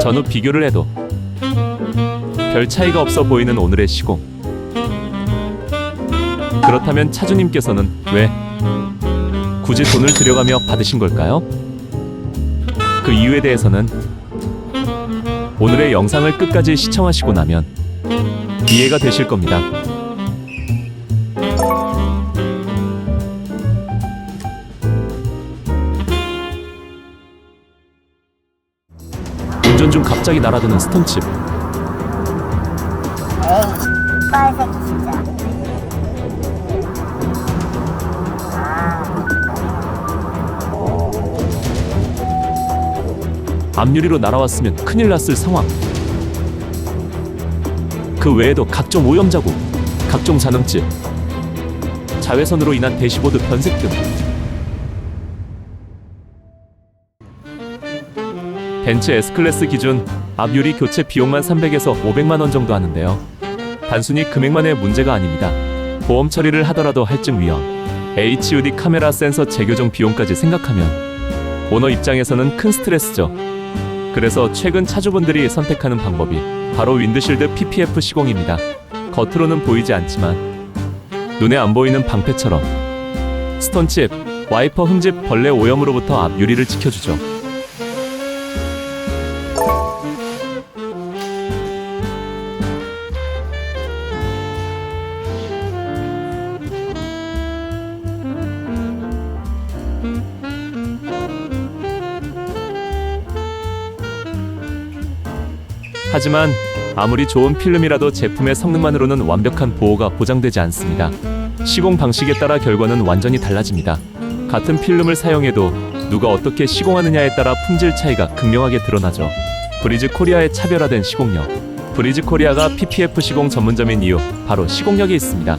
전후 비교를 해도 별 차이가 없어 보이는 오늘의 시공. 그렇다면 차주님께서는 왜 굳이 돈을 들여가며 받으신 걸까요? 그 이유에 대해서는 오늘의 영상을 끝까지 시청하시고 나면 이해가 되실 겁니다. 운전 중 갑자기 날아드는 스톤칩. 앞유리로 날아왔으면 큰일 났을 상황. 그 외에도 각종 오염 자국, 각종 잔음질, 자외선으로 인한 대시보드 변색 등 벤츠 S클래스 기준 앞유리 교체 비용만 300에서 500만 원 정도 하는데요. 단순히 금액만의 문제가 아닙니다. 보험 처리를 하더라도 할증 위험, HUD 카메라 센서 재교정 비용까지 생각하면 오너 입장에서는 큰 스트레스죠. 그래서 최근 차주분들이 선택하는 방법이 바로 윈드실드 PPF 시공입니다. 겉으로는 보이지 않지만 눈에 안 보이는 방패처럼 스톤칩, 와이퍼 흠집, 벌레 오염으로부터 앞 유리를 지켜주죠. 하지만 아무리 좋은 필름이라도 제품의 성능만으로는 완벽한 보호가 보장되지 않습니다. 시공 방식에 따라 결과는 완전히 달라집니다. 같은 필름을 사용해도 누가 어떻게 시공하느냐에 따라 품질 차이가 극명하게 드러나죠. 브리즈 코리아의 차별화된 시공력. 브리즈 코리아가 PPF 시공 전문점인 이유 바로 시공력이 있습니다.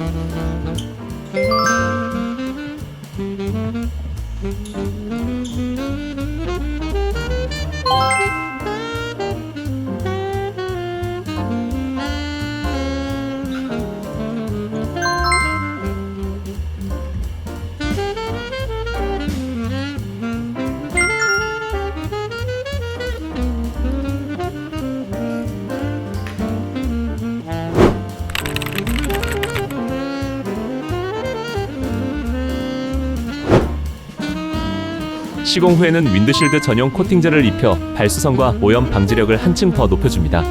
시공 후에는 윈드실드 전용 코팅제를 입혀 발수성과 오염 방지력을 한층 더 높여줍니다.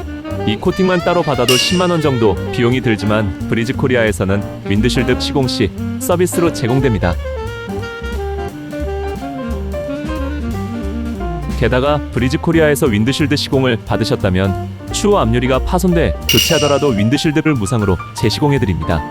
이 코팅만 따로 받아도 10만 원 정도 비용이 들지만 브리즈 코리아에서는 윈드실드 시공 시 서비스로 제공됩니다. 게다가 브리즈 코리아에서 윈드실드 시공을 받으셨다면 추후 앞유리가 파손돼 교체하더라도 윈드실드를 무상으로 재시공해 드립니다.